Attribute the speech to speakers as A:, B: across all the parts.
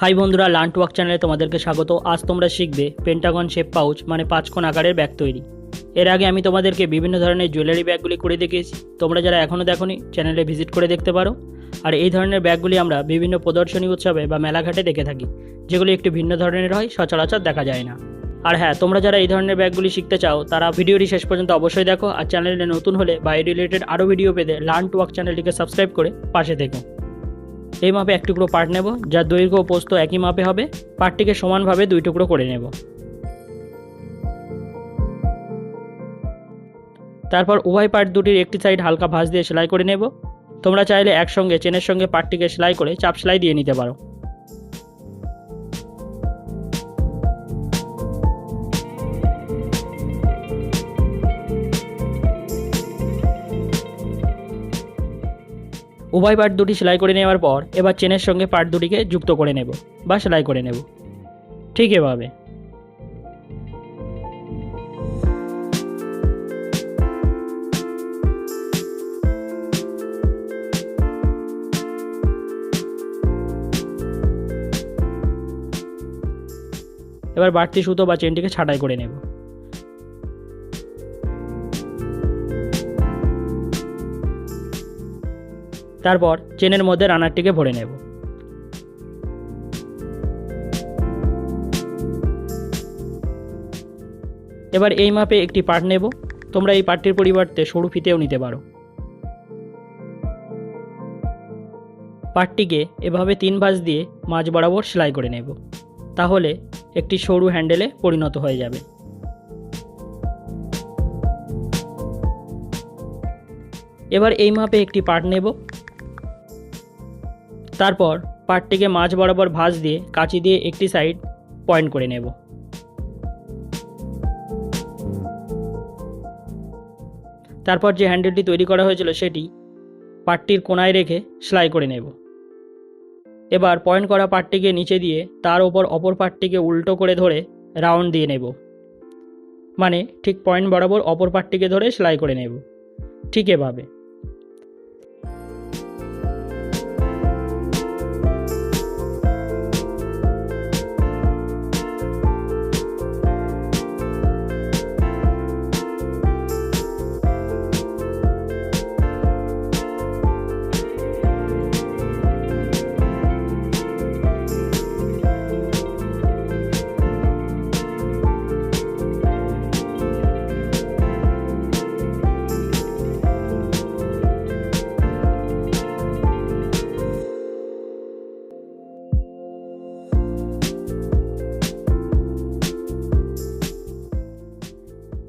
A: High বন্ধুরা learnt work চ্যানেলে তোমাদেরকে স্বাগত। আজ তোমরা শিখবে পেন্টাগন শেপ পাউচ মানে পাঁচকোণ আকারের ব্যাগ তৈরি। এর আগে আমি তোমাদেরকে বিভিন্ন ধরনের জুয়েলারি ব্যাগগুলি করে দেখিয়েছি। তোমরা যারা এখনও দেখোনি চ্যানেলে ভিজিট করে দেখতে পারো। আর এই ধরনের ব্যাগগুলি আমরা বিভিন্ন প্রদর্শনী উৎসবে বা মেলাঘাটে দেখে থাকি, যেগুলি একটু ভিন্ন ধরনের হয়, সচরাচর দেখা যায় না। আর হ্যাঁ তোমরা যারা এই ধরনের ব্যাগগুলি শিখতে চাও, তারা ভিডিওটি শেষ পর্যন্ত অবশ্যই দেখো। আর চ্যানেলে নতুন হলে বা এই রিলেটেড আরও ভিডিও পেতে লার্ন টু ওয়ার্ক চ্যানেলটিকে সাবস্ক্রাইব করে পাশে থেকো। এই মাপে এক টুকরো পার্ট নেব, যার দৈর্ঘ্য ও পোস্ত একই মাপে হবে। পার্টটিকে সমানভাবে দুই টুকরো করে নেব। তারপর উভয় পার্ট দুটির একটি সাইড হালকা ভাঁজ দিয়ে সেলাই করে নেব। তোমরা চাইলে একসঙ্গে, চেনের সঙ্গে পাটটিকে সেলাই করে চাপ সেলাই দিয়ে নিতে পারো। উভয় পার্ট দুটি সেলাই করে নেওয়ার পর এবার চেনের সঙ্গে পার্ট দুটিকে যুক্ত করে নেব বা সেলাই করে নেব। ঠিক এভাবে। এবার বাড়তি সুতো বা চেনটিকে ছাঁটাই করে নেব। তারপর চেনের মধ্যে রানারটিকে ভরে নেব। এবার এই মাপে একটি পার্ট নেব। তোমরা এই পার্টটির পরিবর্তে সরু ফিতেও নিতে পারো। পাটটিকে এভাবে তিন ভাঁজ দিয়ে মাঝ বরাবর সেলাই করে নেব। তাহলে একটি সরু হ্যান্ডেলে পরিণত হয়ে যাবে। এবার এই মাপে একটি পার্ট নেব। তারপর পাটটিকে মাঝ বরাবর ভাঁজ দিয়ে কাঁচি দিয়ে একটি সাইড পয়েন্ট করে নেব। তারপর যে হ্যান্ডেলটি তৈরি করা হয়েছিল সেটি পাটটির কোনায় রেখে সেলাই করে নেব। এবার পয়েন্ট করা পাটটিকে নিচে দিয়ে তার ওপর অপর পাটটিকে উল্টো করে ধরে রাউন্ড দিয়ে নেব। মানে ঠিক পয়েন্ট বরাবর অপর পাটটিকে ধরে সেলাই করে নেব। ঠিক এভাবে।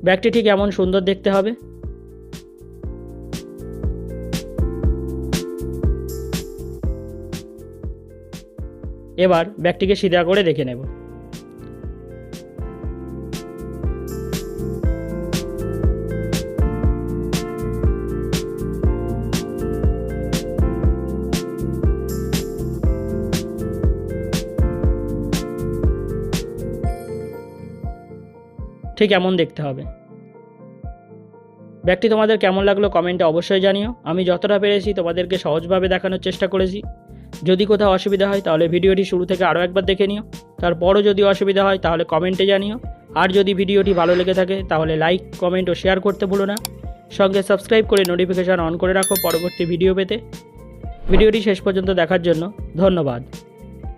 A: ব্যাগটি ঠিক এমন সুন্দর দেখতে হবে। এবার ব্যাগটিকে সিধা করে দেখে নেব। ঠিক এমন দেখতে হবে। ব্যাগটি তোমাদের কেমন লাগল কমেন্টে অবশ্যই জানিও। আমি যতটা পেরেছি তোমাদেরকে সহজভাবে দেখানোর চেষ্টা করেছি। যদি কোথাও অসুবিধা হয় তাহলে ভিডিওটি শুরু থেকে আরও একবার দেখে নিও। তারপরও যদি অসুবিধা হয় তাহলে কমেন্টে জানিও। আর যদি ভিডিওটি ভালো লেগে থাকে তাহলে লাইক, কমেন্ট ও শেয়ার করতে ভুলো না। সঙ্গে সাবস্ক্রাইব করে নোটিফিকেশান অন করে রাখো পরবর্তী ভিডিও পেতে। ভিডিওটি শেষ পর্যন্ত দেখার জন্য ধন্যবাদ।